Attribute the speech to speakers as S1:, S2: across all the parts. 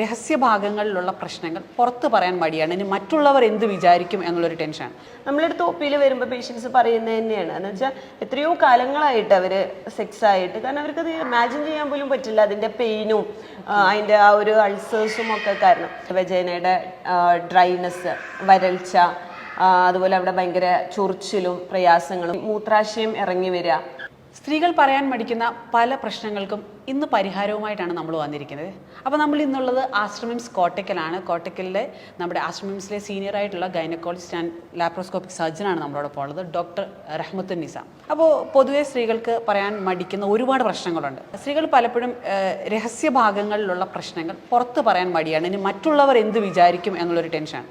S1: രഹസ്യഭാഗങ്ങളിലുള്ള പ്രശ്നങ്ങൾ പുറത്ത് പറയാൻ മടിയാണ്. ഇനി മറ്റുള്ളവർ എന്ത് വിചാരിക്കും എന്നുള്ളൊരു ടെൻഷനാണ്.
S2: നമ്മളെടുത്ത് ഒ പിയിൽ വരുമ്പോൾ പേഷ്യൻസ് പറയുന്നത് തന്നെയാണ്. എന്ന് വെച്ചാൽ എത്രയോ കാലങ്ങളായിട്ട് അവർ സെക്സ് ആയിട്ട്. കാരണം അവർക്കത് ഇമാജിൻ ചെയ്യാൻ പോലും പറ്റില്ല അതിന്റെ പെയിനും അതിന്റെ ആ ഒരു അൾസേഴ്സും ഒക്കെ കാരണം. വെജൈനയുടെ ഡ്രൈനെസ് വരൾച്ച അതുപോലെ അവിടെ ഭയങ്കര ചൊറിച്ചിലും പ്രയാസങ്ങളും മൂത്രാശയം ഇറങ്ങി വരിക
S1: സ്ത്രീകൾ പറയാൻ മടിക്കുന്ന പല പ്രശ്നങ്ങൾക്കും ഇന്ന് പരിഹാരവുമായിട്ടാണ് നമ്മൾ വന്നിരിക്കുന്നത്. അപ്പോൾ നമ്മൾ ഇന്നുള്ളത് ആശ്രമിംസ് കോട്ടയ്ക്കലാണ് കോട്ടയ്ക്കലിലെ നമ്മുടെ ആശ്രമിംസിലെ സീനിയർ ആയിട്ടുള്ള ഗൈനക്കോളജിസ്റ്റ് ആൻഡ് ലാപ്രോസ്കോപ്പിക് സർജനാണ് നമ്മളോടൊപ്പം ഉള്ളത് ഡോക്ടർ റഹ്മത്തുൻ നിസ. അപ്പോൾ പൊതുവേ സ്ത്രീകൾക്ക് പറയാൻ മടിക്കുന്ന ഒരുപാട് പ്രശ്നങ്ങളുണ്ട്. സ്ത്രീകൾ പലപ്പോഴും രഹസ്യ ഭാഗങ്ങളിലുള്ള പ്രശ്നങ്ങൾ പുറത്ത് പറയാൻ മടിയാണ്. ഇനി മറ്റുള്ളവർ എന്ത് വിചാരിക്കും എന്നുള്ളൊരു ടെൻഷനാണ്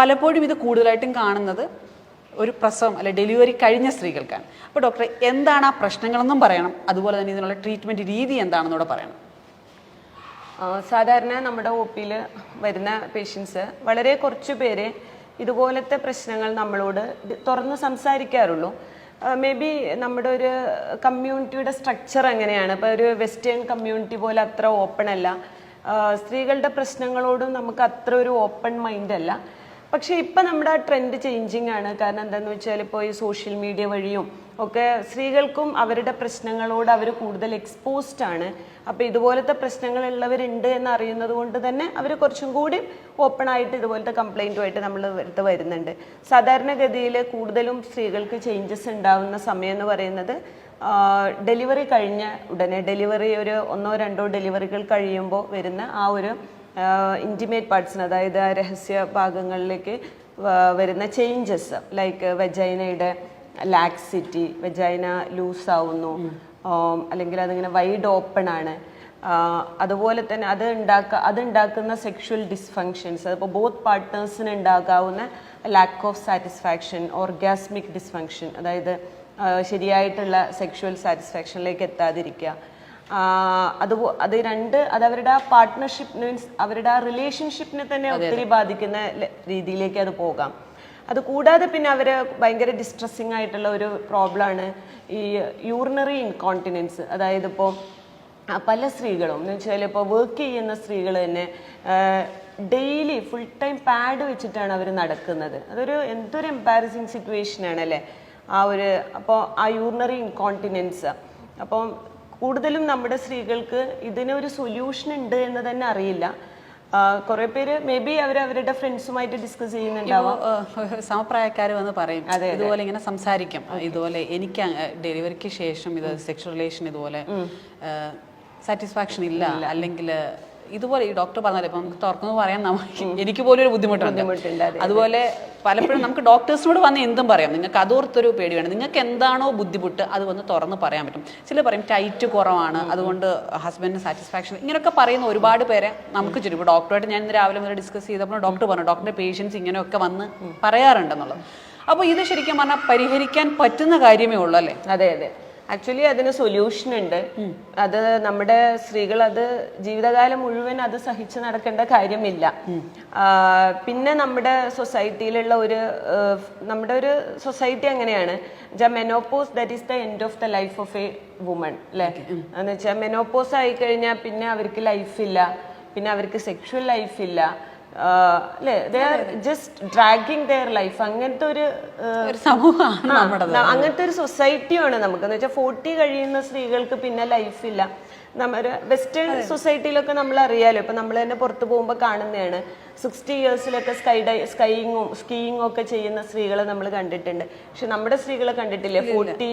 S1: പലപ്പോഴും ഇത് കൂടുതലായിട്ടും കാണുന്നത് ഒരു പ്രസവം അല്ലെ ഡെലിവറി കഴിഞ്ഞ സ്ത്രീകൾക്കാണ്. അപ്പോൾ ഡോക്ടറെ എന്താണ് ആ പ്രശ്നങ്ങളെന്നും പറയണം. അതുപോലെ തന്നെ ഇതിനുള്ള ട്രീറ്റ്മെന്റ് രീതി എന്താണെന്നൂടെ പറയണം.
S2: സാധാരണ നമ്മുടെ ഒ പിയിൽ വരുന്ന പേഷ്യൻസ് വളരെ കുറച്ച് പേര് ഇതുപോലത്തെ പ്രശ്നങ്ങൾ നമ്മളോട് തുറന്ന് സംസാരിക്കാറുള്ളൂ. മേ ബി നമ്മുടെ ഒരു കമ്മ്യൂണിറ്റിയുടെ സ്ട്രക്ചർ എങ്ങനെയാണ്? ഇപ്പോൾ ഒരു വെസ്റ്റേൺ കമ്മ്യൂണിറ്റി പോലെ അത്ര ഓപ്പൺ അല്ല. സ്ത്രീകളുടെ പ്രശ്നങ്ങളോടും നമുക്ക് അത്ര ഒരു ഓപ്പൺ മൈൻഡ് അല്ല. പക്ഷെ ഇപ്പം നമ്മുടെ ആ ട്രെൻഡ് ചേഞ്ചിങ് ആണ്. കാരണം എന്താണെന്ന് വെച്ചാൽ ഇപ്പോൾ ഈ സോഷ്യൽ മീഡിയ വഴിയും ഒക്കെ സ്ത്രീകൾക്കും അവരുടെ പ്രശ്നങ്ങളോട് അവർ കൂടുതൽ എക്സ്പോസ്ഡ് ആണ്. അപ്പോൾ ഇതുപോലത്തെ പ്രശ്നങ്ങളുള്ളവരുണ്ട് എന്ന് അറിയുന്നത് കൊണ്ട് തന്നെ അവർ കുറച്ചും കൂടി ഓപ്പൺ ആയിട്ട് ഇതുപോലത്തെ കംപ്ലൈന്റുമായിട്ട് നമ്മൾ അടുത്ത് വരുന്നുണ്ട്. സാധാരണഗതിയിൽ കൂടുതലും സ്ത്രീകൾക്ക് ചേഞ്ചസ് ഉണ്ടാവുന്ന സമയം എന്ന് പറയുന്നത് ഡെലിവറി കഴിഞ്ഞ ഉടനെ ഡെലിവറി ഒരു ഒന്നോ രണ്ടോ ഡെലിവറികൾ കഴിയുമ്പോൾ വരുന്ന ആ ഒരു ഇന്റിമേറ്റ് പാർട്സിന് അതായത് ആ രഹസ്യ ഭാഗങ്ങളിലേക്ക് വരുന്ന ചേഞ്ചസ് ലൈക്ക് വെജൈനയുടെ ലാക്സിറ്റി വെജൈന ലൂസ് ആവുന്നു അല്ലെങ്കിൽ അതിങ്ങനെ വൈഡ് ഓപ്പൺ ആണ്. അതുപോലെ തന്നെ അത് ഉണ്ടാക്ക അത് ഉണ്ടാക്കുന്ന സെക്ഷുവൽ ഡിസ്ഫങ്ഷൻസ് അതിപ്പോൾ ബോത്ത് പാർട്ട്നേഴ്സിന് ഉണ്ടാകാവുന്ന lack of satisfaction orgasmic dysfunction അതായത് ശരിയായിട്ടുള്ള സെക്ഷുവൽ സാറ്റിസ്ഫാക്ഷനിലേക്ക് എത്താതിരിക്കുക. അത് അത് രണ്ട് അത് അവരുടെ ആ പാർട്ട്ണർഷിപ്പ് മീൻസ് അവരുടെ ആ റിലേഷൻഷിപ്പിനെ തന്നെ ഒത്തിരി ബാധിക്കുന്ന രീതിയിലേക്ക് അത് പോകാം. അത് കൂടാതെ പിന്നെ അവർ ഭയങ്കര ഡിസ്ട്രസ്സിങ് ആയിട്ടുള്ള ഒരു പ്രോബ്ലമാണ് ഈ യൂറിനറി ഇൻകോണ്ടിനൻസ് അതായത് ഇപ്പോൾ പല സ്ത്രീകളും എന്ന് വെച്ചാൽ ഇപ്പോൾ വർക്ക് ചെയ്യുന്ന സ്ത്രീകൾ തന്നെ ഡെയിലി ഫുൾ ടൈം പാഡ് വെച്ചിട്ടാണ് അവർ നടക്കുന്നത്. അതൊരു എന്തൊരു എംബാരസിങ് സിറ്റുവേഷൻ ആണല്ലേ? ആ ഒരു അപ്പോൾ ആ യൂറിനറി ഇൻകോണ്ടിനൻസ് അപ്പം കൂടുതലും നമ്മുടെ സ്ത്രീകൾക്ക് ഇതിനൊരു സൊല്യൂഷൻ ഉണ്ട് എന്ന് തന്നെ അറിയില്ല. കുറെ പേര് മേ ബി അവർ അവരുടെ ഫ്രണ്ട്സുമായിട്ട് ഡിസ്കസ് ചെയ്യുന്നുണ്ടാവും.
S1: സമപ്രായക്കാർ വന്ന് പറയും ഇതുപോലെ ഇങ്ങനെ സംസാരിക്കും. ഇതുപോലെ എനിക്ക് ഡെലിവറിക്ക് ശേഷം ഇത് സെക്ഷൽ റിലേഷൻ ഇതുപോലെ സാറ്റിസ്ഫാക്ഷൻ ഇല്ല. അല്ലെങ്കിൽ ഇതുപോലെ ഈ ഡോക്ടർ പറഞ്ഞാലേ ഇപ്പം നമുക്ക് തുറക്കുന്നു പറയാൻ നമുക്ക് എനിക്ക് പോലും ഒരു ബുദ്ധിമുട്ടുണ്ട് അതുപോലെ പലപ്പോഴും നമുക്ക് ഡോക്ടേഴ്സിനോട് വന്ന് എന്തും പറയാം. നിങ്ങൾക്ക് അതോർത്തൊരു പേടിയാണ്. നിങ്ങൾക്ക് എന്താണോ ബുദ്ധിമുട്ട് അത് വന്ന് തുറന്ന് പറയാൻ പറ്റും. ചില പറയും ടൈറ്റ് കുറവാണ്. അതുകൊണ്ട് ഹസ്ബൻഡിന് സാറ്റിസ്ഫാക്ഷൻ ഇങ്ങനെയൊക്കെ പറയുന്ന ഒരുപാട് പേരെ നമുക്ക് ചുറ്റും. ഇപ്പോൾ ഡോക്ടറായിട്ട് ഞാൻ ഇന്ന് രാവിലെ മുതൽ ഡിസ്കസ് ചെയ്തപ്പോൾ ഡോക്ടർ പറഞ്ഞു ഡോക്ടറിന്റെ പേഷ്യൻസ് ഇങ്ങനെയൊക്കെ വന്ന് പറയാറുണ്ടെന്നുള്ളത്. അപ്പോൾ ഇത് ശരിക്കും പറഞ്ഞാൽ പരിഹരിക്കാൻ പറ്റുന്ന കാര്യമേ ഉള്ളൂ അല്ലേ?
S2: അതെ അതെ. ആക്ച്വലി അതിന് സൊല്യൂഷൻ ഉണ്ട്. അത് നമ്മുടെ സ്ത്രീകൾ അത് ജീവിതകാലം മുഴുവൻ അത് സഹിച്ച് നടക്കേണ്ട കാര്യമില്ല. പിന്നെ നമ്മുടെ സൊസൈറ്റിയിലുള്ള ഒരു നമ്മുടെ ഒരു സൊസൈറ്റി അങ്ങനെയാണ് menopause that is the end of the life of a woman അല്ലേ എന്ന് വെച്ചാൽ മെനോപോസ് ആയി കഴിഞ്ഞാൽ പിന്നെ അവർക്ക് ലൈഫില്ല പിന്നെ അവർക്ക് സെക്ഷൽ ലൈഫില്ല അല്ലേ? They are just dragging their life അങ്ങനത്തെ ഒരു
S1: സമൂഹമാണ്
S2: അങ്ങനത്തെ ഒരു സൊസൈറ്റിയാണ് നമുക്ക് എന്ന് വെച്ചാൽ ഫോർട്ടി കഴിയുന്ന സ്ത്രീകൾക്ക് പിന്നെ ലൈഫില്ല നമ്മുടെ വെസ്റ്റേൺ സൊസൈറ്റിയിലൊക്കെ നമ്മൾ അറിയാലോ ഇപ്പൊ നമ്മൾ തന്നെ പുറത്ത് പോകുമ്പോൾ കാണുന്നതാണ്. സിക്സ്റ്റി ഇയേഴ്സിലൊക്കെ സ്കൈ ഡൈ സ്കൈയിങ്ങും സ്കീയിങ്ങും ഒക്കെ ചെയ്യുന്ന സ്ത്രീകളെ നമ്മൾ കണ്ടിട്ടുണ്ട്. പക്ഷെ നമ്മുടെ സ്ത്രീകളെ കണ്ടിട്ടില്ലേ? ഫോർട്ടി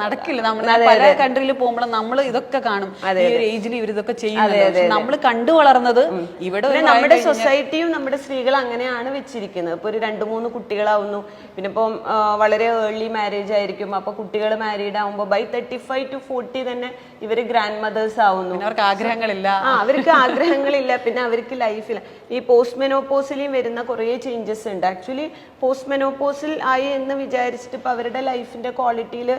S1: നടക്കില്ല. നമ്മൾ പല കൺട്രിയിൽ പോകുമ്പോൾ നമ്മൾ ഇതൊക്കെ കാണും. ഈ ഒരു ഏജിൽ ഇവർ ഇതൊക്കെ ചെയ്യുന്നത് നമ്മൾ കണ്ടു വളർന്നത് ഇവിടെ
S2: നമ്മുടെ സൊസൈറ്റിയും നമ്മുടെ സ്ത്രീകൾ അങ്ങനെയാണ് വെച്ചിരിക്കുന്നത്. ഇപ്പൊ ഒരു രണ്ട് മൂന്ന് കുട്ടികളാവുന്നു. പിന്നെ ഇപ്പം വളരെ ഏർലി മാരേജ് ആയിരിക്കും. അപ്പൊ കുട്ടികൾ മാരീഡ് ആവുമ്പോൾ by thirty five to forty തന്നെ ഇവർ ഗ്രാൻഡ് മദേഴ്സ് ആവുന്നു
S1: അവർക്ക് ആഗ്രഹങ്ങളില്ല.
S2: ആ അവർക്ക് ആഗ്രഹങ്ങളില്ല. പിന്നെ അവർക്ക് ലൈഫില്ല ഈ പോസ്റ്റ് മെനോപ്പോസിലും വരുന്ന കുറേ ചേഞ്ചസ് ഉണ്ട്. ആക്ച്വലി പോസ്റ്റ് മെനോപ്പോസിൽ ആയി എന്ന് വിചാരിച്ചിട്ട് ഇപ്പം അവരുടെ ലൈഫിന്റെ ക്വാളിറ്റിയിൽ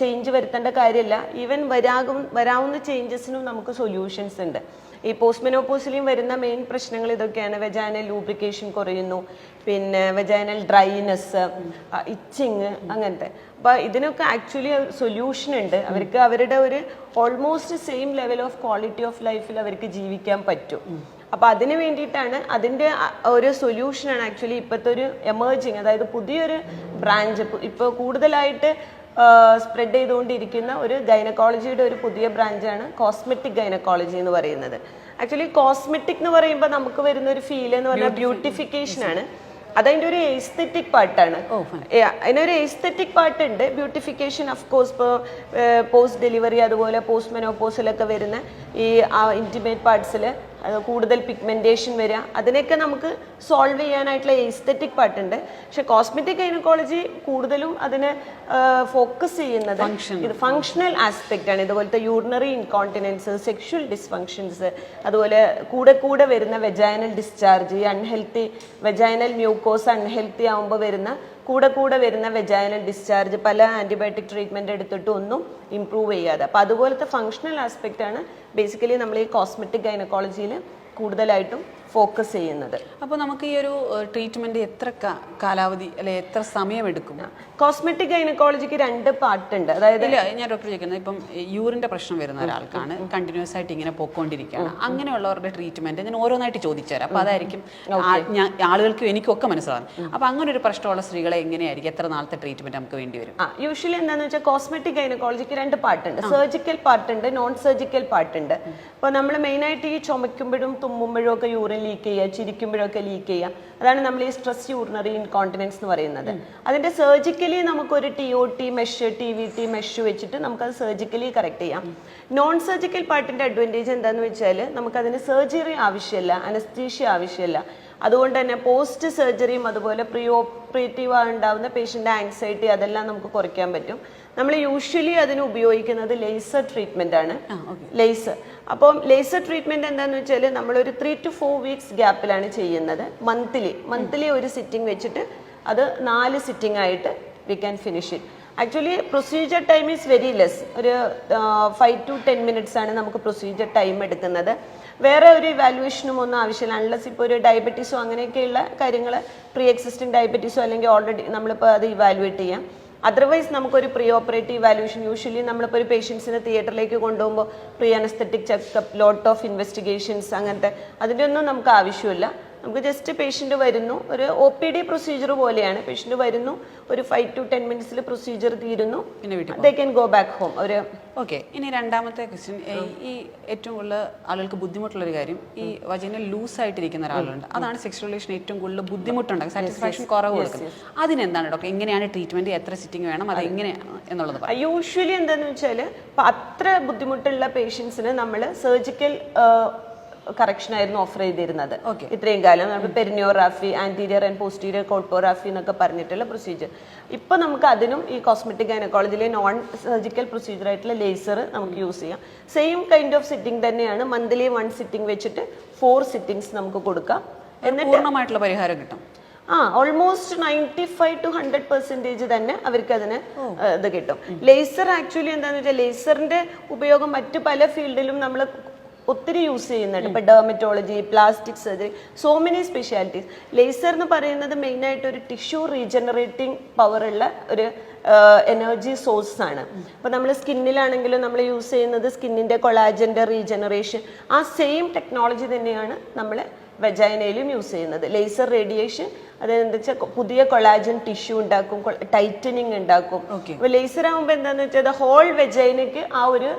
S2: ചേഞ്ച് വരുത്തേണ്ട കാര്യമില്ല. ഈവൻ വരാകും വരാവുന്ന ചേഞ്ചസിനും നമുക്ക് സൊല്യൂഷൻസ് ഉണ്ട്. ഈ പോസ്റ്റ്മെനോപ്പോസിലും വരുന്ന മെയിൻ പ്രശ്നങ്ങൾ ഇതൊക്കെയാണ്. വെജാനൽ ലൂബ്രിക്കേഷൻ കുറയുന്നു. പിന്നെ വെജാനൽ ഡ്രൈനെസ് ഇച്ചിങ് അങ്ങനത്തെ. അപ്പൊ ഇതിനൊക്കെ ആക്ച്വലി സൊല്യൂഷൻ ഉണ്ട്. അവർക്ക് അവരുടെ ഒരു almost same level of quality of ലൈഫിൽ അവർക്ക് ജീവിക്കാൻ പറ്റും. അപ്പൊ അതിന് വേണ്ടിയിട്ടാണ് അതിന്റെ ഒരു സൊല്യൂഷൻ ആണ് ആക്ച്വലി ഇപ്പോഴത്തെ ഒരു എമേർജിങ് അതായത് പുതിയൊരു ബ്രാഞ്ച് ഇപ്പോൾ കൂടുതലായിട്ട് സ്പ്രെഡ് ചെയ്തുകൊണ്ടിരിക്കുന്ന ഒരു ഗൈനക്കോളജിയുടെ ഒരു പുതിയ ബ്രാഞ്ചാണ് കോസ്മെറ്റിക് ഗൈനക്കോളജി എന്ന് പറയുന്നത്. ആക്ച്വലി കോസ്മെറ്റിക് എന്ന് പറയുമ്പോൾ നമുക്ക് വരുന്ന ഒരു ഫീൽ എന്ന് പറഞ്ഞാൽ ബ്യൂട്ടിഫിക്കേഷൻ ആണ്. അതതിന്റെ ഒരു എസ്തെറ്റിക് പാർട്ടാണ് അതിനൊരു എസ്തെറ്റിക് പാർട്ട് ഉണ്ട്. ബ്യൂട്ടിഫിക്കേഷൻ ഓഫ് കോഴ്സ് ഇപ്പോൾ പോസ്റ്റ് ഡെലിവറി അതുപോലെ പോസ്റ്റ് മെനോപോസിലൊക്കെ വരുന്ന ഈ ഇന്റിമേറ്റ് പാർട്സിൽ കൂടുതൽ പിഗ്മെന്റേഷൻ വരിക. അതിനൊക്കെ നമുക്ക് സോൾവ് ചെയ്യാനായിട്ടുള്ള എസ്തെറ്റിക് പാർട്ട് ഉണ്ട് പക്ഷെ കോസ്മെറ്റിക് ഗൈനക്കോളജി കൂടുതലും അതിന് ഫോക്കസ് ചെയ്യുന്നത് ഇത് ഫങ്ഷണൽ ആസ്പെക്റ്റ് ആണ്. ഇതുപോലത്തെ യൂറിനറി ഇൻകോണ്ടിനൻസ് സെക്ഷൽ ഡിസ്ഫങ്ഷൻസ് അതുപോലെ കൂടെ കൂടെ വരുന്ന vaginal discharge unhealthy vaginal mucous unhealthy ആകുമ്പോൾ വരുന്ന കൂടെ കൂടെ വരുന്ന വെജൈനൽ ഡിസ്ചാർജ് പല ആന്റിബയോട്ടിക് ട്രീറ്റ്മെന്റ് എടുത്തിട്ടും ഒന്നും ഇംപ്രൂവ് ചെയ്യാതെ. അപ്പോൾ അതുപോലത്തെ ഫങ്ഷണൽ ആസ്പെക്റ്റ് ആണ് ബേസിക്കലി നമ്മൾ ഈ കോസ്മെറ്റിക് ഗൈനക്കോളജിയിൽ കൂടുതലായിട്ടും ഫോക്കസ് ചെയ്യുന്നത്.
S1: അപ്പോൾ നമുക്ക് ഈ ഒരു ട്രീറ്റ്മെന്റ് എത്ര കാലാവധി അല്ലെ എത്ര സമയമെടുക്കും?
S2: കോസ്മെറ്റിക് ഗൈനക്കോളജിക്ക് രണ്ട് പാർട്ട് ഉണ്ട് അതായത്
S1: ഇല്ല ഞാൻ ഡോക്ടർ ചോദിക്കുന്നത് ഇപ്പം യൂറിന്റെ പ്രശ്നം വരുന്ന ഒരാൾക്കാണ്. കണ്ടിന്യൂസ് ആയിട്ട് ഇങ്ങനെ പോയിക്കൊണ്ടിരിക്കുകയാണ് അങ്ങനെയുള്ളവരുടെ ട്രീറ്റ്മെന്റ് ഞാൻ ഓരോന്നായിട്ട് ചോദിച്ചു തരാം അപ്പോൾ അതായിരിക്കും ആളുകൾക്കും എനിക്കൊക്കെ മനസ്സിലാകും. അപ്പോൾ അങ്ങനെ ഒരു പ്രശ്നമുള്ള സ്ത്രീകളെ എങ്ങനെയായിരിക്കും? എത്ര നാളത്തെ ട്രീറ്റ്മെന്റ് നമുക്ക് വേണ്ടി വരും?
S2: യൂഷ്വലി എന്താണെന്ന് വെച്ചാൽ കോസ്മെറ്റിക് ഗൈനക്കോളജിക്ക് രണ്ട് പാർട്ട് ഉണ്ട് സർജിക്കൽ പാർട്ട് ഉണ്ട് നോൺ സർജിക്കൽ പാർട്ട് ഉണ്ട് അപ്പോൾ നമ്മൾ മെയിനായിട്ട് ഈ ചുമയ്ക്കുമ്പോഴും തുമ്മുമ്പോഴും ഒക്കെ യൂറിൻ ലീക്ക് ചെയ്യുക ചിരിക്കുമ്പോഴൊക്കെ ലീക്ക് ചെയ്യുക. അതാണ് നമ്മൾ ഈ സ്ട്രെസ് യൂറിനറി ഇൻകോണ്ടിനൻസ് എന്ന് പറയുന്നത്. അതിന്റെ സർജിക്കലി നമുക്കൊരു T O T mesh T V T mesh വെച്ചിട്ട് നമുക്കത് സർജിക്കലി കറക്റ്റ് ചെയ്യാം. നോൺ സർജിക്കൽ പാർട്ടിന്റെ അഡ്വാന്റേജ് എന്താണെന്ന് വെച്ചാൽ നമുക്കതിന് സർജറി ആവശ്യമില്ല അനസ്തീഷ്യ ആവശ്യമില്ല. അതുകൊണ്ട് തന്നെ പോസ്റ്റ് സർജറിയും അതുപോലെ പ്രീ ഓപ്പറേറ്റീവ് ഉണ്ടാവുന്ന പേഷ്യന്റെ ആൻസൈറ്റി അതെല്ലാം നമുക്ക് കുറയ്ക്കാൻ പറ്റും. നമ്മൾ യൂഷ്വലി അതിന് ഉപയോഗിക്കുന്നത് ലേസർ ട്രീറ്റ്മെന്റ് ആണ്. ലേസർ അപ്പം ലേസർ ട്രീറ്റ്മെന്റ് എന്താന്ന് വെച്ചാൽ ഒരു ത്രീ ടു ഫോർ വീക്സ് ഗ്യാപ്പിലാണ് ചെയ്യുന്നത്. മന്ത്ലി മന്ത്ലി ഒരു സിറ്റിംഗ് വെച്ചിട്ട് അത് നാല് സിറ്റിംഗ് ആയിട്ട് we can finish it actually procedure time is very less ഒരു ഫൈവ് ടു ടെൻ മിനിറ്റ്സ് ആണ് നമുക്ക് പ്രൊസീജിയർ ടൈം എടുക്കുന്നത്. വേറെ ഒരു ഇവാലുവേഷനും ഒന്നും ആവശ്യമില്ല. അൺലസ് ഇപ്പോൾ ഒരു ഡയബറ്റീസോ അങ്ങനെയൊക്കെയുള്ള കാര്യങ്ങൾ പ്രീ എക്സിസ്റ്റിംഗ് ഡയബറ്റീസോ അല്ലെങ്കിൽ ഓൾറെഡി നമ്മളിപ്പോൾ അത് ഇവാലുവേറ്റ് ചെയ്യാം. അതർവൈസ് നമുക്കൊരു പ്രീ ഓപ്പറേറ്റീവ് വാല്യൂഷൻ യൂഷ്വലി നമ്മളിപ്പോൾ ഒരു പേഷ്യൻസിനെ തിയേറ്ററിലേക്ക് കൊണ്ടുപോകുമ്പോൾ pre anaesthetic checkup lot of investigations അങ്ങനത്തെ അതിന്റെ ഒന്നും നമുക്ക് ആവശ്യമില്ല. നമുക്ക് ജസ്റ്റ് പേഷ്യന്റ് വരുന്നു. ഒരു ഒ പി ഡി പ്രൊസീജിയർ പോലെയാണ്. പേഷ്യന്റ് വരുന്നു. ഒരു ഫൈവ് ടു ടെൻ മിനിറ്റ്സിൽ പ്രൊസീജിയർ തീരുന്നു.
S1: പിന്നെ വീട്ടിൽ
S2: they can go back home ഒരു
S1: ഓക്കെ ഇനി രണ്ടാമത്തെ ക്വസ്റ്റ്യൻ ഈ ഏറ്റവും കൂടുതൽ ആളുകൾക്ക് ബുദ്ധിമുട്ടുള്ള ഒരു കാര്യം ഈ വചന ലൂസ് ആയിട്ടിരിക്കുന്ന ഒരാളുണ്ട്. അതാണ് സെക്സ് റിലേഷൻ ഏറ്റവും കൂടുതൽ ബുദ്ധിമുട്ടുണ്ടാകും സാറ്റിസ്ഫാക്ഷൻ കുറവ് കൊടുക്കും അതിനെന്താണ് ഡോക്ടർ എങ്ങനെയാണ് ട്രീറ്റ്മെന്റ് എത്ര സിറ്റിംഗ് വേണം? അത് എങ്ങനെയാണ് എന്നുള്ളത്
S2: യൂഷ്വലി എന്താണെന്ന് വെച്ചാൽ അത്ര ബുദ്ധിമുട്ടുള്ള പേഷ്യൻസിന് നമ്മൾ സർജിക്കൽ കറക്ഷൻ ആയിരുന്നു ഓഫർ ചെയ്തിരുന്നത്. ഇത്രയും കാലം നമ്മൾ perineorrhaphy anterior and posterior colporrhaphy എന്നൊക്കെ പറഞ്ഞിട്ടുള്ള പ്രൊസീജിയർ ഇപ്പൊ നമുക്ക് അതിനും ഈ കോസ്മെറ്റിക് ഗൈനക്കോളജിയിലെ നോൺ സർജിക്കൽ പ്രൊസീജിയർ ആയിട്ടുള്ള ലേസർ നമുക്ക് യൂസ് ചെയ്യാം. സെയിം കൈൻഡ് ഓഫ് സിറ്റിംഗ് തന്നെയാണ് മന്ത്ലി വൺ സിറ്റിംഗ് വെച്ചിട്ട് ഫോർ സിറ്റിംഗ്സ് നമുക്ക് കൊടുക്കാം. എന്നിട്ട്
S1: പൂർണമായിട്ടുള്ള പരിഹാരം കിട്ടും.
S2: ആ almost ninety five to hundred percentage തന്നെ അവർക്ക് അതിന് ഇത് കിട്ടും. ലേസർ ആക്ച്വലി എന്താണെന്ന് വെച്ചാൽ ലേസറിന്റെ ഉപയോഗം മറ്റ് പല ഫീൽഡിലും നമ്മൾ ഒത്തിരി യൂസ് ചെയ്യുന്നുണ്ട്. ഇപ്പൊ dermatology plastic surgery so many specialities laser എന്ന് പറയുന്നത് മെയിൻ ആയിട്ട് ഒരു ടിഷ്യൂ റീജനറേറ്റിംഗ് പവർ ഉള്ള ഒരു എനർജി സോഴ്സ് ആണ്. അപ്പൊ നമ്മൾ സ്കിന്നിലാണെങ്കിലും നമ്മൾ യൂസ് ചെയ്യുന്നത് സ്കിന്നിന്റെ കൊളാജന്റെ റീജനറേഷൻ ആ സെയിം ടെക്നോളജി തന്നെയാണ് നമ്മൾ വെജൈനയിലും യൂസ് ചെയ്യുന്നത്. ലേസർ റേഡിയേഷൻ അതെന്താ വെച്ചാൽ പുതിയ കൊളാജൻ ടിഷ്യൂ ഉണ്ടാക്കും ടൈറ്റനിങ് ഉണ്ടാക്കും. ലേസർ ആകുമ്പോൾ എന്താണെന്ന് വെച്ചാൽ ഹോൾ വെജൈനയ്ക്ക് ആ ഒരു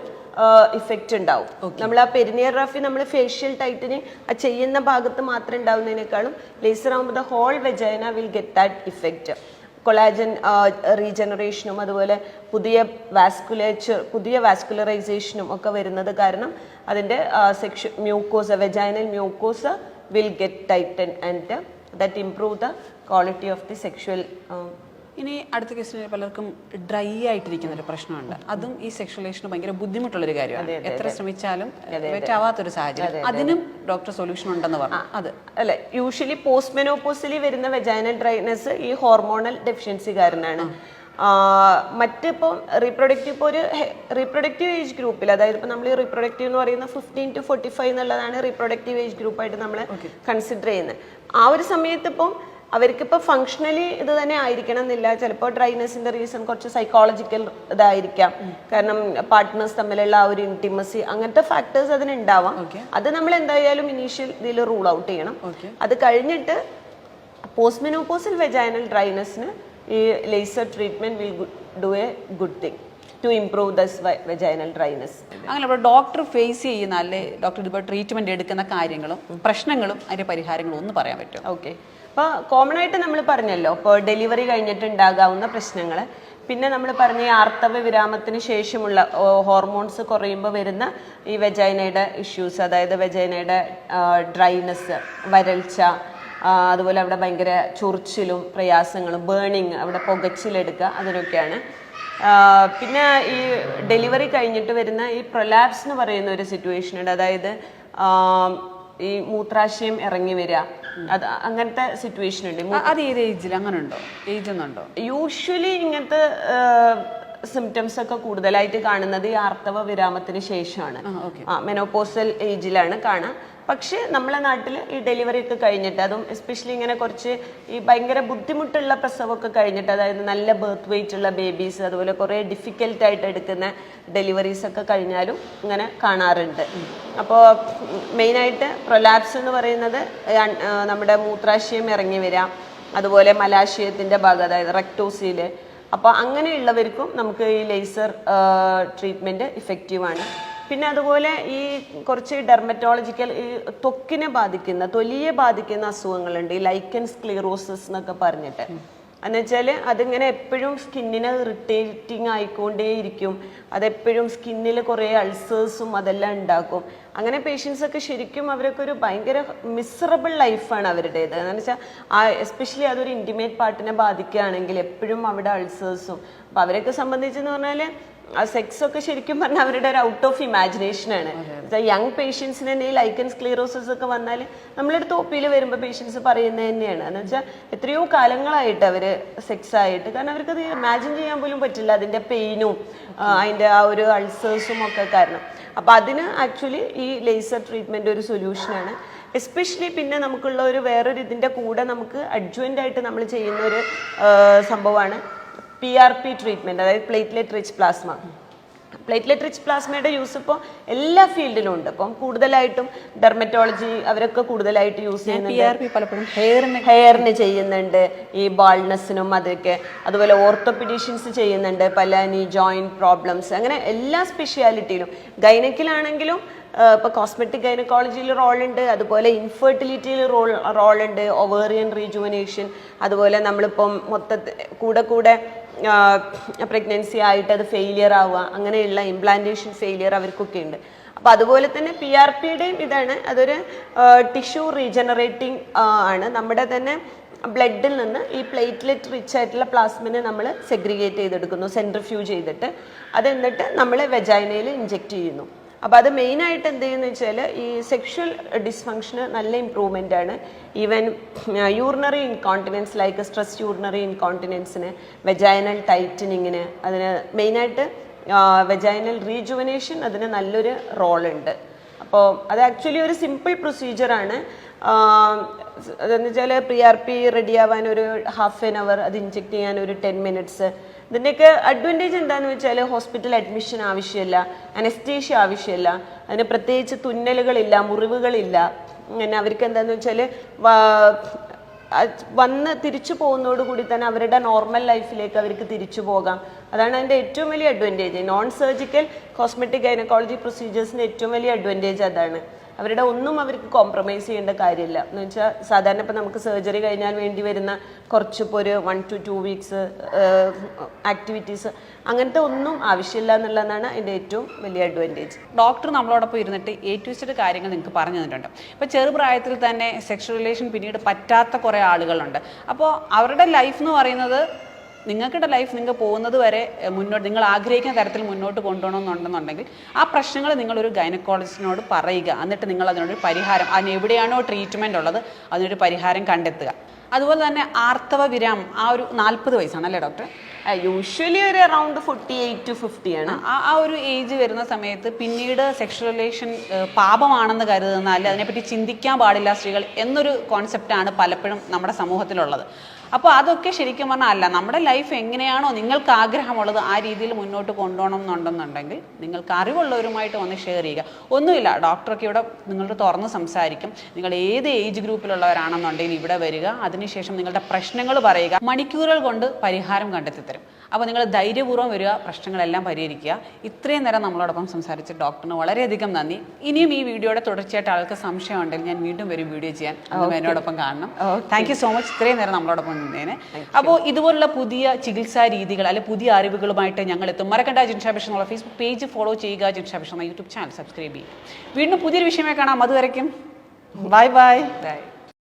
S2: ഇഫക്റ്റ് ഉണ്ടാവും. നമ്മൾ ആ പെരിനിയർ റഫി നമ്മൾ ഫേഷ്യൽ ടൈറ്റിന് ആ ചെയ്യുന്ന ഭാഗത്ത് മാത്രം ഉണ്ടാവുന്നതിനേക്കാളും ലേസർ ആകുമ്പോൾ the whole vagina will get that effect collagen റീജനറേഷനും അതുപോലെ പുതിയ വാസ്കുലേച്ചർ പുതിയ വാസ്കുലറൈസേഷനും ഒക്കെ വരുന്നത് കാരണം അതിന്റെ സെക്ഷ mucous vaginal mucous will get tighten and that improve the quality of the sexual
S1: ഇനി അടുത്ത കേസിൽ പലർക്കും ഡ്രൈ ആയിട്ടിരിക്കുന്ന ഒരു പ്രശ്നമുണ്ട്. അതും ഈ സെക്ഷലേഷന് ഭയങ്കര ബുദ്ധിമുട്ടുള്ള ഒരു കാര്യമാണ് എത്ര ശ്രമിച്ചാലും പറ്റാവാത്തൊരു സാഹചര്യം. അതിനും ഡോക്ടർ സൊല്യൂഷൻ ഉണ്ടെന്ന് പറഞ്ഞു. അത്.
S2: അല്ലെ യൂഷ്വലി പോസ്റ്റ് മെനോപോസിലി വരുന്ന വെജൈനൽ ഡ്രൈനെസ് ഈ ഹോർമോണൽ ഡെഫിഷ്യൻസി കാരണമാണ് മറ്റിപ്പോൾ റീപ്രൊഡക്റ്റീവ് ഇപ്പോൾ ഒരു റീപ്രൊഡക്റ്റീവ് ഏജ് ഗ്രൂപ്പിൽ അതായത് ഇപ്പോൾ നമ്മൾ റീപ്രൊഡക്റ്റീവ് എന്ന് പറയുന്ന ഫിഫ്റ്റീൻ ടു ഫോർട്ടി ഫൈവ് എന്നുള്ളതാണ് റീപ്രൊഡക്റ്റീവ് ഏജ് ഗ്രൂപ്പായിട്ട് നമ്മൾ കൺസിഡർ ചെയ്യുന്നത്. ആ ഒരു സമയത്ത് ഇപ്പം അവർക്കിപ്പോൾ ഫങ്ഷണലി ഇത് തന്നെ ആയിരിക്കണം എന്നില്ല ചിലപ്പോൾ ഡ്രൈനെസിന്റെ റീസൺ കുറച്ച് സൈക്കോളജിക്കൽ ഇതായിരിക്കാം. കാരണം പാർട്ട്നേഴ്സ് തമ്മിലുള്ള ആ ഒരു ഇന്റിമസി അങ്ങനത്തെ ഫാക്ടേഴ്സ് അതിനുണ്ടാവാം. അത് നമ്മൾ എന്തായാലും ഇനീഷ്യൽ ഇതിൽ റൂൾ ഔട്ട് ചെയ്യണം. അത് കഴിഞ്ഞിട്ട് പോസ്റ്റ് മെനോപോസൽ വെജൈനൽ ഡ്രൈനസിന് ഈ laser treatment will do a good thing to improve this vaginal dryness
S1: അങ്ങനെ അപ്പോൾ ഡോക്ടർ ഫേസ് ചെയ്യുന്ന അല്ലെ ഡോക്ടർ ഇപ്പോൾ ട്രീറ്റ്മെന്റ് എടുക്കുന്ന കാര്യങ്ങളും പ്രശ്നങ്ങളും അതിന്റെ പരിഹാരങ്ങളും ഒന്ന് പറയാൻ പറ്റും
S2: ഓക്കെ അപ്പോൾ കോമൺ ആയിട്ട് നമ്മൾ പറഞ്ഞല്ലോ ഇപ്പോൾ ഡെലിവറി കഴിഞ്ഞിട്ട് ഉണ്ടാകാവുന്ന പ്രശ്നങ്ങൾ പിന്നെ നമ്മൾ പറഞ്ഞ ഈ ആർത്തവ വിരാമത്തിന് ശേഷമുള്ള ഹോർമോൺസ് കുറയുമ്പോൾ വരുന്ന ഈ വെജൈനയുടെ ഇഷ്യൂസ് അതായത് വെജൈനയുടെ ഡ്രൈനെസ് വരൾച്ച അതുപോലെ അവിടെ ഭയങ്കര ചൊറിച്ചിലും പ്രയാസങ്ങളും ബേണിങ് അവിടെ പുകച്ചിലെടുക്കുക അതിനൊക്കെയാണ്. പിന്നെ ഈ ഡെലിവറി കഴിഞ്ഞിട്ട് വരുന്ന ഈ പ്രൊലാപ്സ് എന്ന് പറയുന്ന ഒരു സിറ്റുവേഷൻ ഉണ്ട്. അതായത് ഈ മൂത്രാശയം ഇറങ്ങി വരിക. അത് അങ്ങനത്തെ സിറ്റുവേഷൻ ഉണ്ട്.
S1: അത് ഏത് ഏജിൽ അങ്ങനെ ഉണ്ടോ ഏജ് ഒന്നുണ്ടോ?
S2: യൂഷ്വലി ഇങ്ങനത്തെ സിംറ്റംസ് ഒക്കെ കൂടുതലായിട്ട് കാണുന്നത് ഈ ആർത്തവ വിരാമത്തിന് ശേഷമാണ്. മെനോപോസൽ ഏജിലാണ് കാണുക പക്ഷേ നമ്മളെ നാട്ടിൽ ഈ ഡെലിവറി ഒക്കെ കഴിഞ്ഞിട്ട് അതും എസ്പെഷ്യലി ഇങ്ങനെ കുറച്ച് ഈ ഭയങ്കര ബുദ്ധിമുട്ടുള്ള പ്രസവമൊക്കെ കഴിഞ്ഞിട്ട് അതായത് നല്ല ബർത്ത് വെയിറ്റ് ഉള്ള ബേബീസ് അതുപോലെ കുറേ ഡിഫിക്കൽട്ട് ആയിട്ട് എടുക്കുന്ന ഡെലിവറീസ് ഒക്കെ കഴിഞ്ഞാലും ഇങ്ങനെ കാണാറുണ്ട്. അപ്പോൾ മെയിനായിട്ട് പ്രൊലാപ്സ് എന്ന് പറയുന്നത് നമ്മുടെ മൂത്രാശയം ഇറങ്ങി വരാം അതുപോലെ മലാശയത്തിന്റെ ഭാഗം അതായത് റെക്ടോസിയിൽ അപ്പോൾ അങ്ങനെയുള്ളവർക്കും നമുക്ക് ഈ ലേസർ ട്രീറ്റ്മെന്റ് ഇഫക്റ്റീവാണ് പിന്നെ അതുപോലെ ഈ കുറച്ച് ഡെർമറ്റോളജിക്കൽ ഈ ത്വക്കിനെ ബാധിക്കുന്ന തൊലിയെ ബാധിക്കുന്ന അസുഖങ്ങളുണ്ട്. ഈ ലൈക്കൻസ് ക്ലിയറോസിസ് എന്നൊക്കെ പറഞ്ഞിട്ട്. എന്നുവെച്ചാൽ അതിങ്ങനെ എപ്പോഴും സ്കിന്നിന് ഇറിറ്റേറ്റിംഗ് ആയിക്കൊണ്ടേയിരിക്കും. അതെപ്പോഴും സ്കിന്നിൽ കുറേ അൾസേഴ്സും അതെല്ലാം ഉണ്ടാക്കും. അങ്ങനെ പേഷ്യൻസ് ഒക്കെ ശരിക്കും അവരൊക്കെ ഒരു ഭയങ്കര മിസറബിൾ ലൈഫാണ് അവരുടേത്. എന്ന് വെച്ചാൽ എസ്പെഷ്യലി അതൊരു ഇന്റിമേറ്റ് പാർട്ടിനെ ബാധിക്കുകയാണെങ്കിൽ എപ്പോഴും അവിടെ അൾസേഴ്സും അപ്പോൾ അവരെയൊക്കെ സംബന്ധിച്ചെന്ന് പറഞ്ഞാൽ ആ സെക്സ് ഒക്കെ ശരിക്കും പറഞ്ഞാൽ അവരുടെ ഒരു ഔട്ട് ഓഫ് ഇമാജിനേഷൻ ആണ്. യങ് പേഷ്യൻസിന് തന്നെ ഈ ലൈക്കൻ സ്ക്ലീറോസിസ് ഒക്കെ വന്നാൽ നമ്മളെടുത്ത് ഒ പിയിൽ വരുമ്പോൾ പേഷ്യൻസ് പറയുന്നത് തന്നെയാണ്. എന്ന് വെച്ചാൽ എത്രയോ കാലങ്ങളായിട്ട് അവർ സെക്സ് ആയിട്ട് കാരണം അവർക്കത് ഇമാജിൻ ചെയ്യാൻ പോലും പറ്റില്ല അതിന്റെ പെയിനും അതിന്റെ ആ ഒരു അൾസേഴ്സും ഒക്കെ കാരണം. അപ്പോൾ അതിന് ആക്ച്വലി ഈ ലേസർ ട്രീറ്റ്മെന്റ് ഒരു സൊല്യൂഷനാണ് എസ്പെഷ്യലി പിന്നെ നമുക്കുള്ള ഒരു വേറൊരു ഇതിന്റെ കൂടെ നമുക്ക് അഡ്ജുവന്റ് ആയിട്ട് നമ്മൾ ചെയ്യുന്ന ഒരു സംഭവമാണ് പി ആർ പി ട്രീറ്റ്മെന്റ് അതായത് platelet rich plasma platelet rich പ്ലാസ്മയുടെ use ഇപ്പോൾ എല്ലാ ഫീൽഡിലും ഉണ്ട്. അപ്പം കൂടുതലായിട്ടും ഡെർമറ്റോളജി അവരൊക്കെ കൂടുതലായിട്ട് യൂസ് ചെയ്യുന്നുണ്ട്.
S1: പലപ്പോഴും ഹെയറിന്
S2: ഹെയറിന് ചെയ്യുന്നുണ്ട്. ഈ ബാൾനെസ്സിനും അതൊക്കെ. അതുപോലെ ഓർത്തോപിഡീഷ്യൻസ് ചെയ്യുന്നുണ്ട്. പല നീ ജോയിന്റ് പ്രോബ്ലംസ് അങ്ങനെ എല്ലാ സ്പെഷ്യാലിറ്റിയിലും ഗൈനക്കിലാണെങ്കിലും ഇപ്പോൾ കോസ്മെറ്റിക് ഗൈനക്കോളജിയിൽ റോളുണ്ട് അതുപോലെ ഇൻഫെർട്ടിലിറ്റിയിൽ റോൾ റോളുണ്ട് ഒവേറിയൻ റീജുവനേഷൻ അതുപോലെ നമ്മളിപ്പം മൊത്തത്തിൽ കൂടെ കൂടെ പ്രഗ്നൻസി ആയിട്ട് അത് ഫെയിലിയർ ആവുക അങ്ങനെയുള്ള ഇംപ്ലാന്റേഷൻ ഫെയിലിയർ അവർക്കൊക്കെ ഉണ്ട്. അപ്പോൾ അതുപോലെ തന്നെ പി ആർ പിയുടെയും ഇതാണ്. അതൊരു ടിഷ്യൂ റീജനറേറ്റിംഗ് ആണ്. നമ്മുടെ തന്നെ ബ്ലഡിൽ നിന്ന് ഈ പ്ലേറ്റ്ലെറ്റ് റിച്ച് ആയിട്ടുള്ള പ്ലാസ്മിനെ നമ്മൾ സെഗ്രിഗേറ്റ് ചെയ്തെടുക്കുന്നു സെൻട്രിഫ്യൂജ് ചെയ്തിട്ട്. അത് എന്നിട്ട് നമ്മൾ വെജൈനയിൽ ഇഞ്ചെക്ട് ചെയ്യുന്നു. അപ്പോൾ അത് മെയിനായിട്ട് എന്ത് ചെയ്യുന്ന വെച്ചാൽ ഈ സെക്ഷൽ ഡിസ്ഫങ്ഷന് നല്ല ഇമ്പ്രൂവ്മെന്റ് ആണ്. Even urinary incontinence like stress urinary ഇൻകോണ്ടിനൻസിന് vaginal ടൈറ്റനിങ്ങിന് അതിന് മെയിനായിട്ട് വെജൈനൽ റീജുവനേഷൻ അതിന് നല്ലൊരു റോൾ ഉണ്ട്. അപ്പോൾ അത് ആക്ച്വലി ഒരു സിമ്പിൾ പ്രൊസീജിയറാണ് അതെന്ന് വെച്ചാൽ പി ആർ പി റെഡി ആവാൻ ഒരു ഹാഫ് ആൻ അവർ അത് ഇഞ്ചെക്ട് ചെയ്യാൻ ഒരു ടെൻ മിനിറ്റ്സ് ഇതിന്റെയൊക്കെ അഡ്വാന്റേജ് എന്താണെന്ന് വെച്ചാൽ ഹോസ്പിറ്റൽ അഡ്മിഷൻ ആവശ്യമില്ല അനസ്തേഷ്യ ആവശ്യമില്ല. അതിന് പ്രത്യേകിച്ച് തുന്നലുകളില്ല മുറിവുകളില്ല. പിന്നെ അവർക്ക് എന്താണെന്ന് വെച്ചാൽ വന്ന് തിരിച്ചു കൂടി തന്നെ അവരുടെ നോർമൽ ലൈഫിലേക്ക് അവർക്ക് തിരിച്ചു പോകാം. അതാണ് അതിന്റെ ഏറ്റവും വലിയ advantage non surgical cosmetic gynaecology പ്രൊസീജിയേഴ്സിന്റെ ഏറ്റവും വലിയ അഡ്വാന്റേജ് അതാണ്. അവരുടെ ഒന്നും അവർക്ക് കോംപ്രമൈസ് ചെയ്യേണ്ട കാര്യമില്ല. എന്ന് വെച്ചാൽ സാധാരണ ഇപ്പം നമുക്ക് സർജറി കഴിഞ്ഞാൽ വേണ്ടി വരുന്ന കുറച്ചിപ്പോൾ ഒരു one to two weeks activities അങ്ങനത്തെ ഒന്നും ആവശ്യമില്ല എന്നുള്ളതാണ് അതിന്റെ ഏറ്റവും വലിയ അഡ്വാന്റേജ്
S1: ഡോക്ടർ നമ്മളോടൊപ്പം ഇരുന്നിട്ട് എ ടു കാര്യങ്ങൾ നിങ്ങൾക്ക് പറഞ്ഞു തന്നിട്ടുണ്ട്. ഇപ്പോൾ ചെറുപ്രായത്തിൽ തന്നെ സെക്ഷൽ റിലേഷൻ പിന്നീട് പറ്റാത്ത കുറേ ആളുകളുണ്ട്. അപ്പോൾ അവരുടെ ലൈഫ് എന്ന് പറയുന്നത് നിങ്ങൾക്കുടെ ലൈഫ് നിങ്ങൾ പോകുന്നത് വരെ മുന്നോട്ട് നിങ്ങൾ ആഗ്രഹിക്കുന്ന തരത്തിൽ മുന്നോട്ട് കൊണ്ടുപോകണമെന്നുണ്ടെന്നുണ്ടെങ്കിൽ ആ പ്രശ്നങ്ങൾ നിങ്ങളൊരു ഗൈനക്കോളജിസ്റ്റിനോട് പറയുക. എന്നിട്ട് നിങ്ങൾ അതിനൊരു പരിഹാരം അതിന് എവിടെയാണോ ട്രീറ്റ്മെന്റ് ഉള്ളത് അതിനൊരു പരിഹാരം കണ്ടെത്തുക. അതുപോലെ തന്നെ ആർത്തവ വിരാമം ആ ഒരു നാൽപ്പത് വയസ്സാണ് അല്ലേ ഡോക്ടർ
S2: യൂഷ്വലി ഒരു around forty eight to fifty ആണ്
S1: ആ ആ ഒരു ഏജ് വരുന്ന സമയത്ത് പിന്നീട് സെക്ഷൽ റിലേഷൻ പാപമാണെന്ന് കരുതുന്ന അല്ലെ അതിനെപ്പറ്റി ചിന്തിക്കാൻ പാടില്ല സ്ത്രീകൾ എന്നൊരു കോൺസെപ്റ്റാണ് പലപ്പോഴും നമ്മുടെ സമൂഹത്തിലുള്ളത്. അപ്പോൾ അതൊക്കെ ശരിക്കും പറഞ്ഞാൽ അല്ല നമ്മുടെ ലൈഫ് എങ്ങനെയാണോ നിങ്ങൾക്ക് ആഗ്രഹമുള്ളത് ആ രീതിയിൽ മുന്നോട്ട് കൊണ്ടുപോകണം എന്നുണ്ടെന്നുണ്ടെങ്കിൽ നിങ്ങൾക്ക് അറിവുള്ളവരുമായിട്ട് വന്ന് ഷെയർ ചെയ്യുക. ഒന്നുമില്ല ഡോക്ടറൊക്കെ ഇവിടെ നിങ്ങളോട് തുറന്ന് സംസാരിക്കും. നിങ്ങൾ ഏത് ഏജ് ഗ്രൂപ്പിലുള്ളവരാണെന്നുണ്ടെങ്കിൽ ഇവിടെ വരിക അതിനുശേഷം നിങ്ങളുടെ പ്രശ്നങ്ങൾ പറയുക മണിക്കൂറുകൾ കൊണ്ട് പരിഹാരം കണ്ടെത്തി തരും. അപ്പോൾ നിങ്ങൾ ധൈര്യപൂർവം വരിക പ്രശ്നങ്ങളെല്ലാം പരിഹരിക്കുക. ഇത്രയും നേരം നമ്മളോടൊപ്പം സംസാരിച്ച ഡോക്ടറിന് വളരെയധികം നന്ദി. ഇനിയും ഈ വീഡിയോയുടെ തുടർച്ചയായിട്ട് ആൾക്ക് സംശയം ഉണ്ടെങ്കിൽ ഞാൻ വീണ്ടും വരും വീഡിയോ ചെയ്യാൻ എന്നോടൊപ്പം കാണണം. താങ്ക് യു സോ മച്ച് ഇത്രയും നേരം നമ്മളോടൊപ്പം നിന്നേനെ അപ്പോൾ ഇതുപോലുള്ള പുതിയ ചികിത്സാ രീതികൾ അല്ലെ പുതിയ അറിവുകളുമായിട്ട് ഞങ്ങൾ എത്തും മറക്കണ്ട ജിൻഷാഭിഷൻ എന്നുള്ള ഫേസ്ബുക്ക് പേജ് ഫോളോ ചെയ്യുക. ജിൻഷാഭിഷൻ എന്ന യൂട്യൂബ് ചാനൽ സബ്സ്ക്രൈബ് ചെയ്യുക. വീണ്ടും പുതിയൊരു വിഷയമായി കാണാം. അതുവരയ്ക്കും ബൈ ബൈ
S2: Bye.